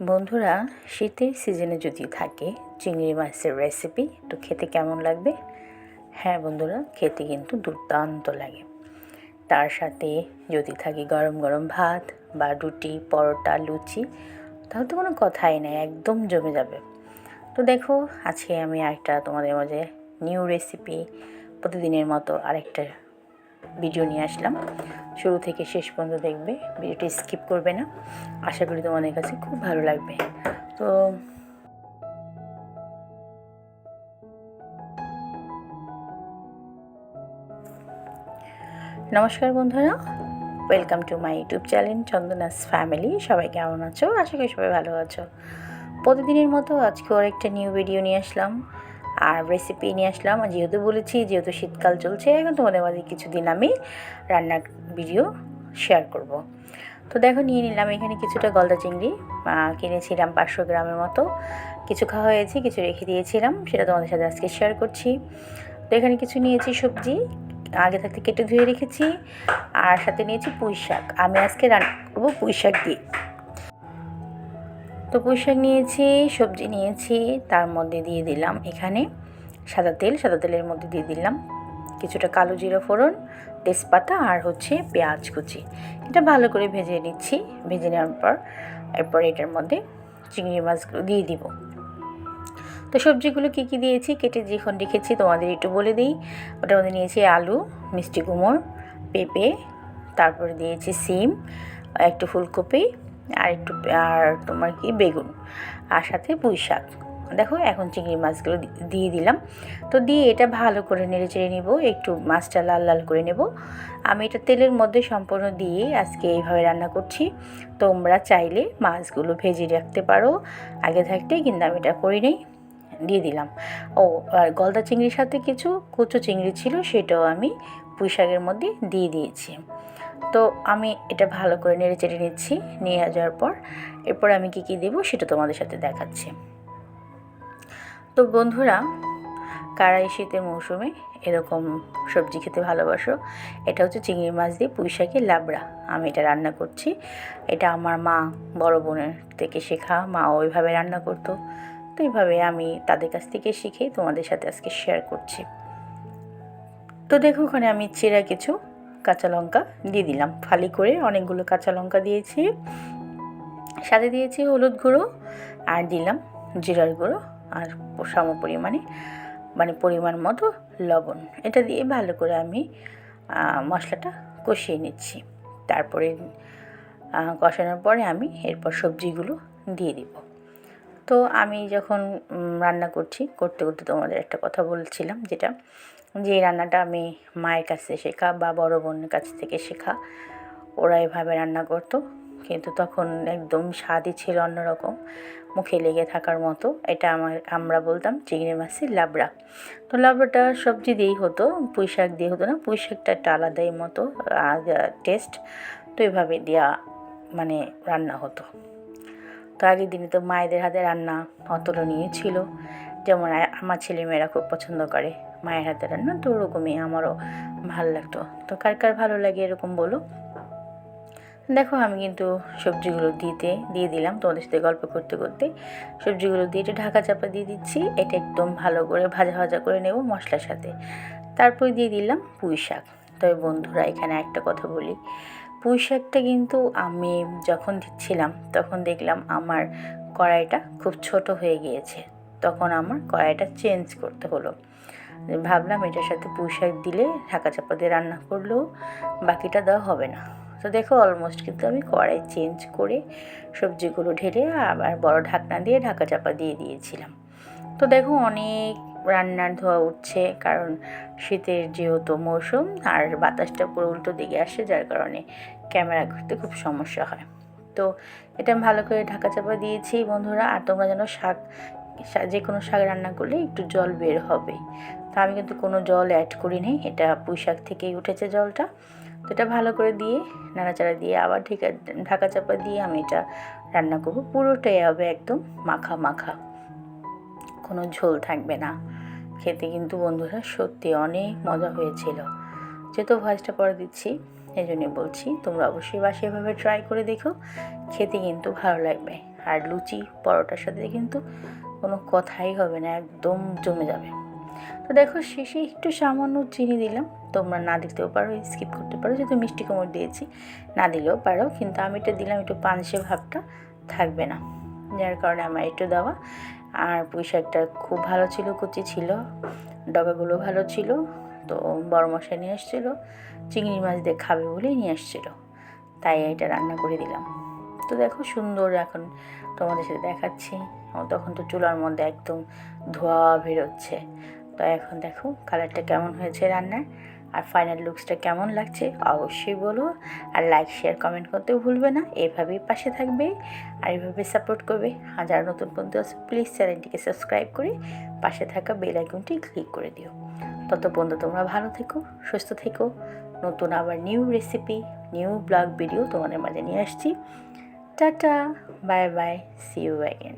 বন্ধুরা, শীতের সিজনে যদি থাকে চিংড়ি মাছের রেসিপি তো খেতে কেমন লাগবে? হ্যাঁ বন্ধুরা, খেতে কিন্তু দুর্দান্ত লাগে। তার সাথে যদি থাকে গরম গরম ভাত বা রুটি, পরোটা, লুচি, তাহলে তো কোনো কথাই নেই, একদম জমে যাবে। তো দেখো, আজকে আমি আরেকটা তোমাদের মাঝে নিউ রেসিপি প্রতিদিনের মতো আরেকটা ভিডিও নিয়ে আসলাম। শুরু থেকে শেষ পর্যন্ত দেখবে, ভিডিওটি স্কিপ করবে না। আশা করি তোমাদের কাছে খুব ভালো লাগবে। তো নমস্কার বন্ধুরা welcome to my YouTube channel Chandana's family সবাই কেমন আছো? আশা করি সবাই ভালো আছো। প্রতিদিনের মতো আজকে আরেকটা নিউ ভিডিও নিয়ে আসলাম। আর রেসিপি নিয়ে আসলাম। আর যেহেতু বলেছি, যেহেতু শীতকাল চলছে, এখন তোমাদের মাঝে কিছুদিন আমি রান্নার ভিডিও শেয়ার করব। তো দেখো, নিয়ে নিলাম এখানে কিছুটা গলদা চিংড়ি কিনেছিলাম পাঁচশো গ্রামের মতো। কিছু খাওয়া হয়েছে, কিছু রেখে দিয়েছিলাম, সেটা তোমাদের সাথে আজকে শেয়ার করছি। তো এখানে কিছু নিয়েছি সবজি, আগে থাকতে কেটে ধুয়ে রেখেছি, আর সাথে নিয়েছি পুঁই শাক। আমি আজকে রান্না করব পুঁই শাক দিয়ে। তো পুঁই শাক নিয়েছি, সবজি নিয়েছি, তার মধ্যে দিয়ে দিলাম এখানে সাদা তেল, সাদা তেলের মধ্যে দিয়ে দিলাম। কিছুটা কালো জিরা ফোড়ন, তেজপাতা আর হচ্ছে পেঁয়াজ কুচি। এটা ভালো করে ভেজে নিচ্ছি। ভেজে নেওয়ার পর এরপর এটার মধ্যে চিংড়ি মাছগুলো দিয়ে দিব। তো সবজিগুলো কী কী দিয়েছি, কেটে যখন রেখেছি তোমাদের একটু বলে দিই। ওটার মধ্যে নিয়েছি আলু, মিষ্টি কুমড়, পেঁপে, তারপরে দিয়েছি সিম, একটু ফুলকপি আর একটু, আর তোমার কি বেগুন, আর সাথে পুঁই শাক দেখো, এখন চিংড়ি মাছগুলো দিয়ে দিলাম। তো দিয়ে এটা ভালো করে নেড়ে চেড়ে নেব, একটু মাছটা লাল লাল করে নেব। আমি এটা তেলের মধ্যে সম্পূর্ণ দিয়ে আজকে এইভাবে রান্না করছি। তোমরা চাইলে মাছগুলো ভেজে রাখতে পারো, আগে থাকতে কিন্তু আমি এটা করি নেই, দিয়ে দিলাম। ও, আর গলদা চিংড়ির সাথে কিছু কুচো চিংড়ি ছিল, সেটাও আমি পুঁই শাকের মধ্যে দিয়ে দিয়েছি। তো আমি এটা ভালো করে নেড়ে চেড়ে নিচ্ছি, নিয়ে যাওয়ার পর। এরপর আমি কী কী দেবো সেটা তোমাদের সাথে দেখাচ্ছি। তো বন্ধুরা, কারা এই শীতের মৌসুমে এরকম সবজি খেতে ভালোবাসো? এটা হচ্ছে চিংড়ি মাছ দিয়ে পুঁই শাকের লাবড়া। আমি এটা রান্না করছি। এটা আমার মা, বড় বোনের থেকে শেখা। মা ওইভাবে রান্না করতো। তো এইভাবে আমি তাদের কাছ থেকে শিখে তোমাদের সাথে আজকে শেয়ার করছি। তো দেখো, ওখানে আমি চেরা কিছু কাঁচা লঙ্কা দিয়ে দিলাম। ফালি করে অনেকগুলো কাঁচা লঙ্কা দিয়েছি। সাথে দিয়েছি হলুদ গুঁড়ো আর দিলাম জিরার গুঁড়ো। আর সম পরিমাণে মানে পরিমাণ মতো লবণ। এটা দিয়ে ভালো করে আমি মশলাটা কষিয়ে নিচ্ছি। তারপরে কষানোর পরে আমি এরপর সবজিগুলো দিয়ে দিব। তো আমি যখন রান্না করছি, করতে করতে তোমাদের একটা কথা বলছিলাম, যেটা যে রান্নাটা আমি মায়ের কাছে শেখা বা বড় বোনের কাছ থেকে শেখা, ওরা এভাবে রান্না করতো। কিন্তু তখন একদম স্বাদই ছিল অন্যরকম, মুখে লেগে থাকার মতো। এটা আমার, আমরা বলতাম চিংড়ি মাছের লাবড়া। তো লাবড়াটা সবজি দিয়েই হতো, পুঁই শাক দিয়ে হতো না, পুঁই শাকটা একটা আলাদাই মতো টেস্ট তো এভাবে দেওয়া মানে রান্না হতো। তো আগের দিনে তো মায়েদের হাতে রান্না অতুলনীয় ছিল। যেমন আমার ছেলেমেয়েরা খুব পছন্দ করে মায়ের হাতে রান্না, তো ওরকমই আমারও ভালো লাগতো। তো কার কার ভালো লাগে এরকম বলো। দেখো, আমি কিন্তু সবজিগুলো দিতে, দিয়ে দিলাম তোমাদের সাথে গল্প করতে করতে। সবজিগুলো দিয়ে এটা ঢাকা চাপা দিয়ে দিচ্ছি। এটা একদম ভালো করে ভাজা ভাজা করে নেব মশলার সাথে। তারপর দিয়ে দিলাম পুঁই শাক। তবে বন্ধুরা, এখানে একটা কথা বলি। পুঁই শাকটা কিন্তু আমি যখন দিচ্ছিলাম, তখন দেখলাম আমার কড়াইটা খুব ছোট হয়ে গিয়েছে। তখন আমার কড়াইটা চেঞ্জ করতে হলো। ভাবলাম এটার সাথে পুঁই শাক দিলে ঢাকা চাপা দিয়ে রান্না করলেও বাকিটা দেওয়া হবে না। তো দেখো অলমোস্ট কিন্তু আমি কড়াই চেঞ্জ করে সবজিগুলো ঢেলে আবার বড় ঢাকনা দিয়ে ঢাকা চাপা দিয়ে দিয়েছিলাম। তো দেখো অনেক রান্নার ধোয়া উঠছে কারণ শীতের যেহেতু মৌসুম আর বাতাসটা পুরো উল্টো দিকে আসে যার কারণে ক্যামেরা করতে খুব সমস্যা হয়। তো এটা আমি ভালো করে ঢাকা চাপা দিয়েছি বন্ধুরা আর তোমরা যেন শাক যে কোনো শাক রান্না করলে একটু জল বের হবে। তা আমি কিন্তু কোনো জল অ্যাড করিনি, এটা পুঁই শাক থেকেই উঠেছে জলটা। তো এটা ভালো করে দিয়ে নাড়াচাড়া দিয়ে আবার ঢেকা, ঢাকা চাপা দিয়ে আমি এটা রান্না করব। পুরোটাই হবে একদম মাখা মাখা। কোনো ঝোল থাকবে না। খেতে কিন্তু বন্ধুরা সত্যি অনেক মজা হয়েছিল। যেহেতু ভয়েসটা পরে দিচ্ছি এই জন্য বলছি, তোমরা অবশ্যই বাসে এভাবে ট্রাই করে দেখো। খেতে কিন্তু ভালো লাগবে। আর লুচি, পরোটার সাথে কিন্তু কোনো কথাই হবে না, একদম জমে যাবে। তো দেখো শেষে একটু সামান্য চিনি দিলাম। তোমরা না দিতেও পারো স্কিপ করতে পারো। যেহেতু মিষ্টি কুমড় দিয়েছি, না দিলেও পারো। কিন্তু আমি এটা দিলাম একটু পানসে ভাবটা, থাকবে না। যার কারণে আমার একটু দেওয়া। আর পুঁই শাকটা খুব ভালো ছিল, কুচি ছিল, ডগাগুলো ভালো ছিল, তো বড় মশাই নিয়ে এসেছিল চিংড়ি মাছ দিয়ে খাবে বলেই নিয়ে এসেছিল তাই এটা রান্না করে দিলাম। তো দেখো সুন্দর এখন তোমাদের সাথে দেখাচ্ছি। তখন তো চুলার মধ্যে একদম ধোয়া বেরোচ্ছে। তো এখন দেখো কালারটা কেমন হয়েছে রান্নার আর ফাইনাল লুকসটা কেমন লাগছে অবশ্যই বলো আর লাইক শেয়ার কমেন্ট করতেও ভুলবে না। এভাবেই পাশে থাকবে আর এভাবে সাপোর্ট করবে। যারা নতুন বন্ধু আছে প্লিজ চ্যানেলটিকে সাবস্ক্রাইব করে পাশে থাকা বেল আইকনটি ক্লিক করে দিও। তত বন্ধু তোমরা ভালো থেকো, সুস্থ থেকো। নতুন আবার new recipe new blog video তোমাদের মাঝে নিয়ে আসছি। Tata bye bye see you again